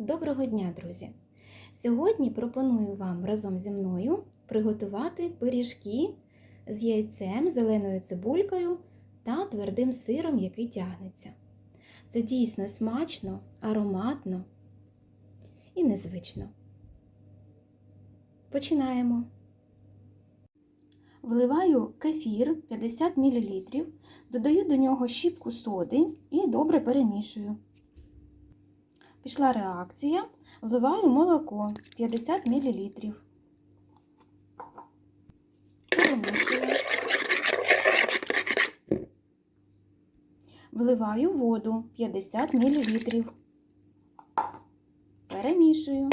Доброго дня, друзі! Сьогодні пропоную вам разом зі мною приготувати пиріжки з яйцем, зеленою цибулькою та твердим сиром, який тягнеться. Це дійсно смачно, ароматно і незвично. Починаємо. Вливаю кефір 50 мл, додаю до нього щіпку соди і добре перемішую. Пішла реакція, вливаю молоко 50 мл. Перемішую. Вливаю воду 50 мл. Перемішую.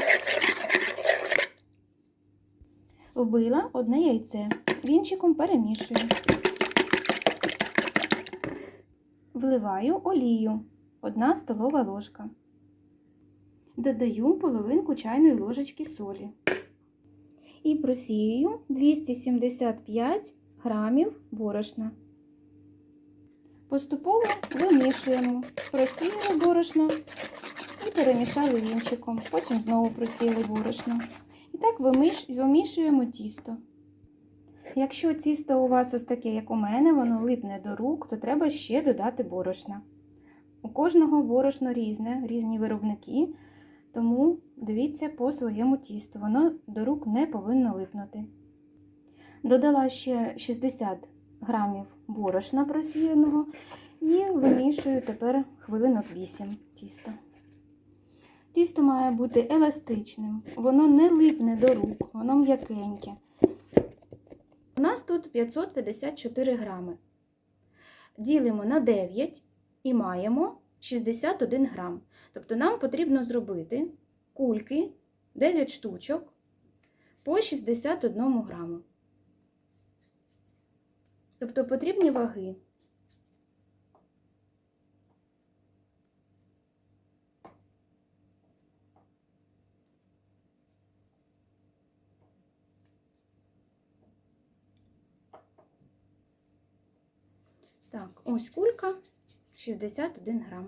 Вбила одне яйце. Вінчиком перемішую. Вливаю олію 1 столова ложка. Додаю половинку чайної ложечки солі. І просію 275 грамів борошна. Поступово вимішуємо, просіяли борошно і перемішали вінчиком. Потім знову просіяли борошно. І так вимішуємо тісто. Якщо тісто у вас ось таке, як у мене, воно липне до рук, то треба ще додати борошна. У кожного борошно різне, різні виробники, тому дивіться по своєму тісту, воно до рук не повинно липнути. Додала ще 60 грамів борошна просіяного і вимішую тепер хвилинок 8 тісто. Тісто має бути еластичним, воно не липне до рук, воно м'якеньке. У нас тут 554 грами. Ділимо на 9 і маємо 61 грам. Тобто нам потрібно зробити кульки 9 штучок по 61 граму. Тобто потрібні ваги. Так, ось кулька 61 грам.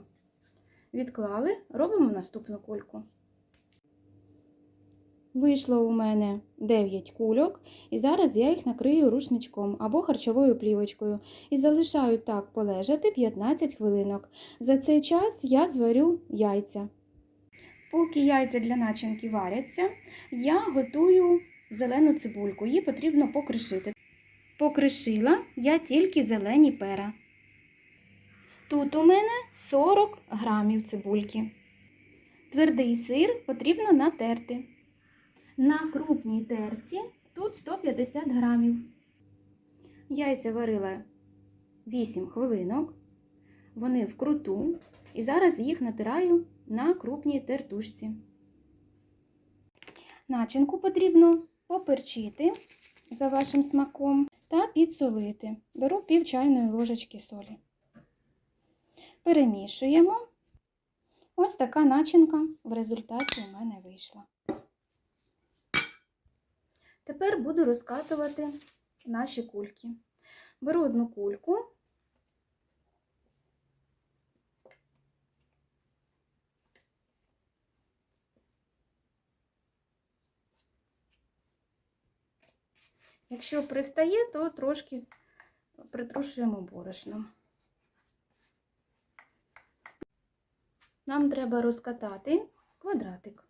Відклали, робимо наступну кульку. Вийшло у мене 9 кульок, і зараз я їх накрию рушничком або харчовою плівочкою і залишаю так полежати 15 хвилинок. За цей час я зварю яйця. Поки яйця для начинки варяться, я готую зелену цибульку. Її потрібно покришити. Покришила я тільки зелені пера. Тут у мене 40 грамів цибульки. Твердий сир потрібно натерти. На крупній терці тут 150 грамів. Яйця варила 8 хвилинок. Вони вкруту. І зараз їх натираю на крупній тертушці. Начинку потрібно поперчити за вашим смаком та підсолити. Беру пів чайної ложечки солі. Перемішуємо. Ось така начинка в результаті у мене вийшла. Тепер буду розкатувати наші кульки. Беру одну кульку. Якщо пристає, то трошки притрушуємо борошном. Нам треба розкатати квадратик.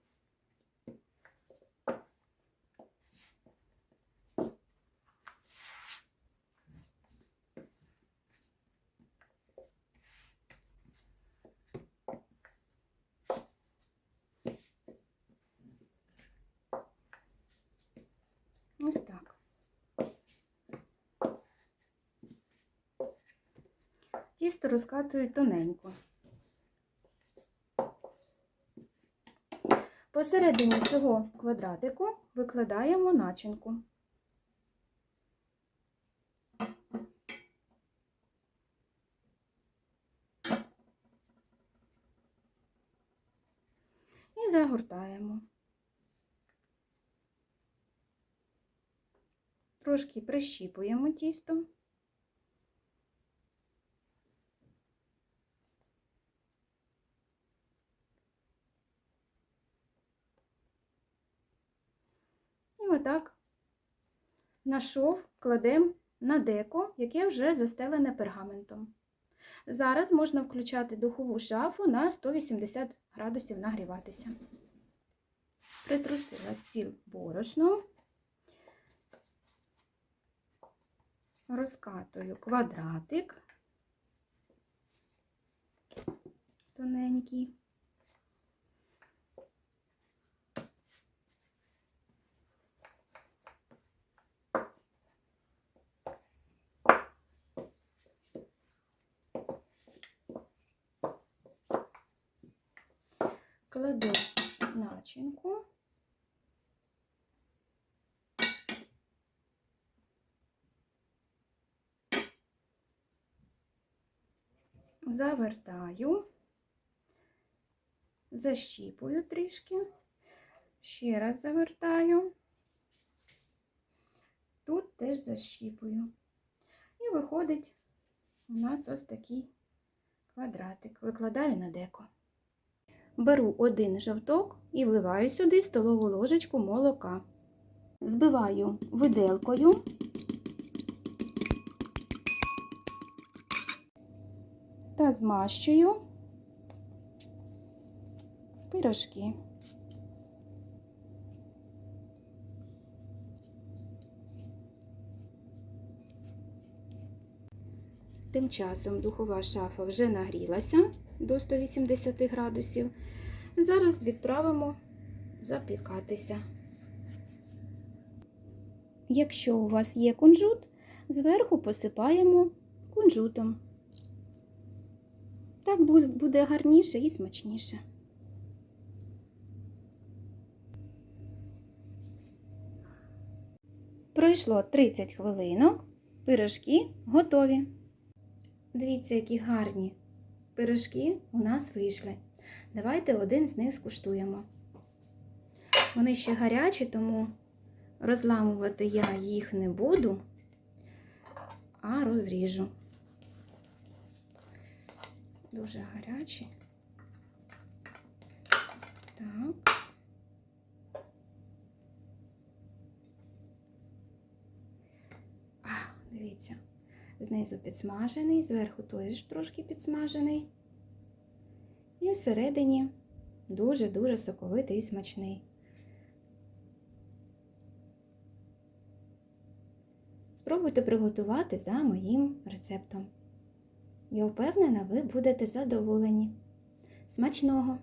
Ось так. Тісто розкатую тоненько. Посередині цього квадратику викладаємо начинку. І загортаємо. Трошки прищіпуємо тісто. Отак на шов кладемо на деко, яке вже застелене пергаментом. Зараз можна включати духову шафу на 180 градусів нагріватися. Притрусила стіл борошном, розкатую квадратик тоненький. Кладу начинку. Завертаю, защіпую трішки, ще раз завертаю, тут теж защіпую. І виходить у нас ось такий квадратик. Викладаю на деко. Беру один жовток і вливаю сюди столову ложечку молока. Збиваю виделкою. Та змащую пирожки. Тим часом духова шафа вже нагрілася до 180 градусів. Зараз відправимо запікатися. Якщо у вас є кунжут, зверху посипаємо кунжутом. Так буде гарніше і смачніше. Пройшло 30 хвилинок, пирожки готові. Дивіться, які гарні пирожки у нас вийшли. Давайте один з них скуштуємо. Вони ще гарячі, тому розламувати я їх не буду, а розріжу. Дуже гарячі. Так. А, дивіться, знизу підсмажений, зверху теж трошки підсмажений. І всередині дуже-дуже соковитий і смачний. Спробуйте приготувати за моїм рецептом. Я впевнена, ви будете задоволені. Смачного!